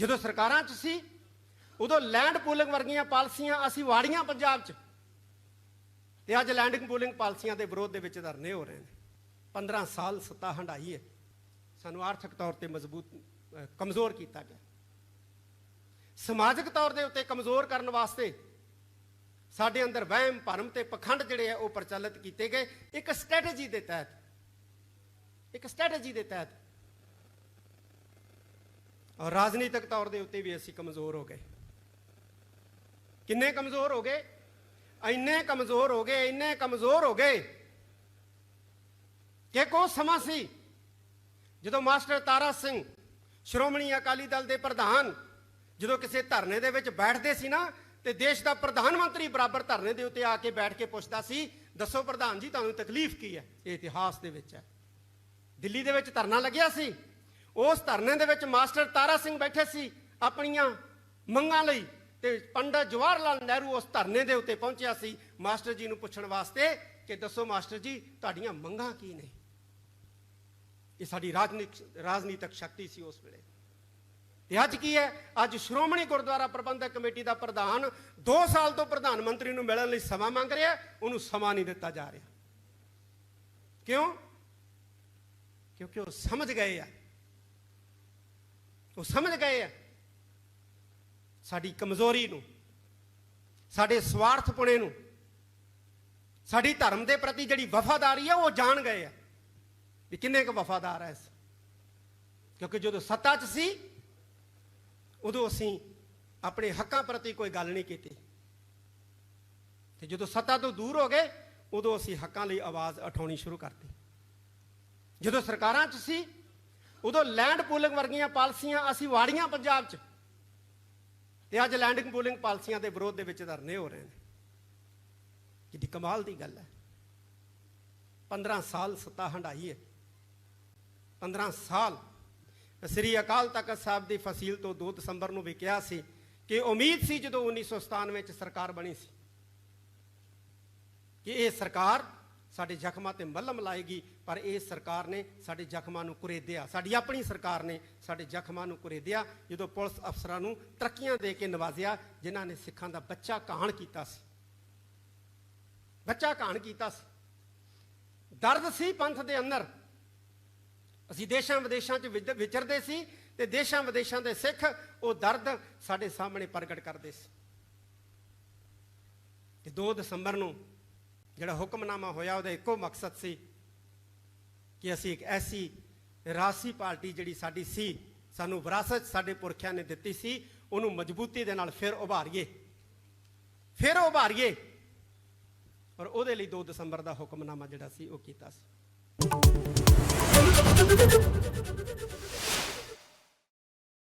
ਜਦੋਂ ਸਰਕਾਰਾਂ 'ਚ ਸੀ, ਉਦੋਂ ਲੈਂਡ ਪੂਲਿੰਗ ਵਰਗੀਆਂ ਪਾਲਸੀਆਂ ਅਸੀਂ ਵਾੜੀਆਂ ਪੰਜਾਬ 'ਚ। ਤੇ ਅੱਜ ਲੈਂਡਿੰਗ ਪੂਲਿੰਗ ਪਾਲਸੀਆਂ ਦੇ ਵਿਰੋਧ ਦੇ ਵਿੱਚ ਧਰਨੇ ਹੋ ਰਹੇ ਨੇ। 15 ਸਾਲ ਸੱਤਾ ਹੰਡਾਈ ਹੈ। ਸਾਨੂੰ ਆਰਥਿਕ ਤੌਰ ਤੇ ਮਜ਼ਬੂਤ ਕਮਜ਼ੋਰ ਕੀਤਾ ਗਿਆ। ਸਮਾਜਿਕ ਤੌਰ ਦੇ ਉੱਤੇ ਕਮਜ਼ੋਰ ਕਰਨ ਵਾਸਤੇ ਸਾਡੇ ਅੰਦਰ ਵਹਿਮ, ਭਰਮ ਤੇ ਪਖੰਡ ਜਿਹੜੇ ਆ ਉਹ ਪ੍ਰਚਲਿਤ ਕੀਤੇ ਗਏ। ਇੱਕ ਸਟ੍ਰੈਟਜੀ ਦੇ ਤਹਿਤ, ਇੱਕ ਸਟ੍ਰੈਟਜੀ ਦੇ ਤਹਿਤ ਰਾਜਨੀਤਿਕ ਤੌਰ ਦੇ ਉੱਤੇ ਵੀ ਅਸੀਂ ਕਮਜ਼ੋਰ ਹੋ ਗਏ। ਕਿੰਨੇ ਕਮਜ਼ੋਰ ਹੋ ਗਏ? ਇੰਨੇ ਕਮਜ਼ੋਰ ਹੋ ਗਏ, ਇੰਨੇ ਕਮਜ਼ੋਰ ਹੋ ਗਏ। ਕਿ ਕੋ ਸਮਾਂ ਸੀ ਜਦੋਂ ਮਾਸਟਰ ਤਾਰਾ ਸਿੰਘ ਸ਼੍ਰੋਮਣੀ ਅਕਾਲੀ ਦਲ ਦੇ ਪ੍ਰਧਾਨ ਜਦੋਂ ਕਿਸੇ ਧਰਨੇ ਦੇ ਵਿੱਚ ਬੈਠਦੇ ਸੀ ਨਾ ਤੇ ਦੇਸ਼ ਦਾ ਪ੍ਰਧਾਨ ਮੰਤਰੀ ਬਰਾਬਰ ਧਰਨੇ ਦੇ ਉੱਤੇ ਆ ਕੇ ਬੈਠ ਕੇ ਪੁੱਛਦਾ ਸੀ, ਦੱਸੋ ਪ੍ਰਧਾਨ ਜੀ, ਤੁਹਾਨੂੰ ਤਕਲੀਫ ਕੀ ਹੈ? ਇਹ ਇਤਿਹਾਸ ਦੇ ਵਿੱਚ ਹੈ। ਦਿੱਲੀ ਦੇ ਵਿੱਚ ਧਰਨਾ ਲੱਗਿਆ ਸੀ। ਉਸ ਧਰਨੇ ਦੇ ਵਿੱਚ ਮਾਸਟਰ ਤਾਰਾ ਸਿੰਘ ਬੈਠੇ ਸੀ ਆਪਣੀਆਂ ਮੰਗਾਂ ਲਈ ਤੇ ਪੰਡਤ ਜਵਾਹਰ ਲਾਲ ਨਹਿਰੂ ਉਸ ਧਰਨੇ ਦੇ ਉੱਤੇ ਪਹੁੰਚਿਆ ਸੀ। ਮਾਸਟਰ ਜੀ ਨੂੰ ਪੁੱਛਣ ਵਾਸਤੇ ਕਿ ਦੱਸੋ ਮਾਸਟਰ ਜੀ, ਤੁਹਾਡੀਆਂ ਮੰਗਾਂ ਕੀ ਨੇ? ਇਹ ਸਾਡੀ ਰਾਜਨੀਤਿਕ ਰਾਜਨੀਤਿਕ ਸ਼ਕਤੀ ਸੀ ਉਸ ਵੇਲੇ। ਤੇ ਅੱਜ ਕੀ ਹੈ? ਅੱਜ ਸ਼੍ਰੋਮਣੀ ਗੁਰਦੁਆਰਾ ਪ੍ਰਬੰਧਕ ਕਮੇਟੀ ਦਾ ਪ੍ਰਧਾਨ 2 ਸਾਲ ਤੋਂ ਪ੍ਰਧਾਨ ਮੰਤਰੀ ਨੂੰ ਮਿਲਣ ਲਈ ਸਮਾਂ ਮੰਗ ਰਿਹਾ, ਉਹਨੂੰ ਸਮਾਂ ਨਹੀਂ ਦਿੱਤਾ ਜਾ ਰਿਹਾ। ਕਿਉਂ? ਕਿਉਂਕਿ ਉਹ ਸਮਝ ਗਏ ਆ ਉਹ ਸਮਝ ਗਏ ਆ। ਸਾਡੀ ਕਮਜ਼ੋਰੀ ਨੂੰ, ਸਾਡੇ ਸਵਾਰਥ ਪੁਣੇ ਨੂੰ, ਸਾਡੀ ਧਰਮ ਦੇ ਪ੍ਰਤੀ ਜਿਹੜੀ ਵਫਾਦਾਰੀ ਆ, ਉਹ ਜਾਣ ਗਏ ਆ। ਵੀ ਕਿੰਨੇ ਕੁ ਵਫਾਦਾਰ ਐ ਇਸ। ਕਿਉਂਕਿ ਜਦੋਂ ਸੱਤਾ 'ਚ ਸੀ, ਉਦੋਂ ਅਸੀਂ ਆਪਣੇ ਹੱਕਾਂ ਪ੍ਰਤੀ ਕੋਈ ਗੱਲ ਨਹੀਂ ਕੀਤੀ। ਤੇ ਜਦੋਂ ਸੱਤਾ ਤੋਂ ਦੂਰ ਹੋ ਗਏ, ਉਦੋਂ ਅਸੀਂ ਹੱਕਾਂ ਲਈ ਆਵਾਜ਼ ਉਠਾਉਣੀ ਸ਼ੁਰੂ ਕਰਤੀ। ਜਦੋਂ ਸਰਕਾਰਾਂ 'ਚ ਸੀ ਉਦੋਂ ਲੈਂਡ ਪੂਲਿੰਗ ਵਰਗੀਆਂ ਪਾਲਸੀਆਂ ਅਸੀਂ ਵਾੜੀਆਂ ਪੰਜਾਬ 'ਚ। ਤੇ ਅੱਜ ਲੈਂਡਿੰਗ ਪੂਲਿੰਗ ਪਾਲਸੀਆਂ ਦੇ ਵਿਰੋਧ ਦੇ ਵਿੱਚ ਧਰਨੇ ਹੋ ਰਹੇ ਨੇ। ਕਿੱਡੀ ਕਮਾਲ ਦੀ ਗੱਲ ਹੈ। 15 ਸਾਲ ਸੱਤਾ ਹੰਡਾਈ ਹੈ। 15 ਸਾਲ ਸ੍ਰੀ ਅਕਾਲ ਤਖਤ ਸਾਹਿਬ ਦੀ ਫਸੀਲ ਤੋਂ 2 ਦਸੰਬਰ ਨੂੰ ਵੀ ਕਿਹਾ ਸੀ ਕਿ ਉਮੀਦ ਸੀ ਜਦੋਂ 1997 ਵਿੱਚ ਸਰਕਾਰ ਬਣੀ ਸੀ ਕਿ ਇਹ ਸਰਕਾਰ ਸਾਡੇ ਜ਼ਖਮਾਂ ਤੇ ਮੱਲਮ ਲਾਏਗੀ, ਪਰ ਇਹ ਸਰਕਾਰ ਨੇ ਸਾਡੇ ਜ਼ਖਮਾਂ ਨੂੰ ਕੁਰੇਦਿਆ ਸਾਡੀ ਆਪਣੀ ਸਰਕਾਰ ਨੇ ਸਾਡੇ ਜ਼ਖਮਾਂ ਨੂੰ ਕੁਰੇਦਿਆ ਜਦੋਂ ਪੁਲਿਸ ਅਫਸਰਾਂ ਨੂੰ ਤਰੱਕੀਆਂ ਦੇ ਕੇ ਨਵਾਜ਼ਿਆ, ਜਿਨ੍ਹਾਂ ਨੇ ਸਿੱਖਾਂ ਦਾ ਬੱਚਾ ਕਹਾਣ ਕੀਤਾ ਸੀ। ਬੱਚਾ ਕਹਾਣ ਕੀਤਾ ਸੀ। ਦਰਦ ਸੀ ਪੰਥ ਦੇ ਅੰਦਰ। ਅਸੀਂ ਦੇਸ਼ਾਂ ਵਿਦੇਸ਼ਾਂ 'ਚ ਵਿਚਰਦੇ ਸੀ ਤੇ ਦੇਸ਼ਾਂ ਵਿਦੇਸ਼ਾਂ ਦੇ ਸਿੱਖ ਉਹ ਦਰਦ ਸਾਡੇ ਸਾਹਮਣੇ ਪ੍ਰਗਟ ਕਰਦੇ ਸੀ। ਤੇ 2 ਦਸੰਬਰ ਨੂੰ ਜਿਹੜਾ ਹੁਕਮਨਾਮਾ ਹੋਇਆ, ਉਹਦਾ ਇੱਕੋ ਮਕਸਦ ਸੀ ਕਿ ਅਸੀਂ ਇੱਕ ਐਸੀ ਰਾਸੀ ਪਾਰਟੀ ਜਿਹੜੀ ਸਾਡੀ ਸੀ, ਸਾਨੂੰ ਵਿਰਾਸਤ ਸਾਡੇ ਪੁਰਖਿਆਂ ਨੇ ਦਿੱਤੀ ਸੀ, ਉਹਨੂੰ ਮਜ਼ਬੂਤੀ ਦੇ ਨਾਲ ਫਿਰ ਉਭਾਰੀਏ। ਫਿਰ ਉਭਾਰੀਏ। ਔਰ ਉਹਦੇ ਲਈ 2 ਦਸੰਬਰ ਦਾ ਹੁਕਮਨਾਮਾ ਜਿਹੜਾ ਸੀ, ਉਹ ਕੀਤਾ ਸੀ।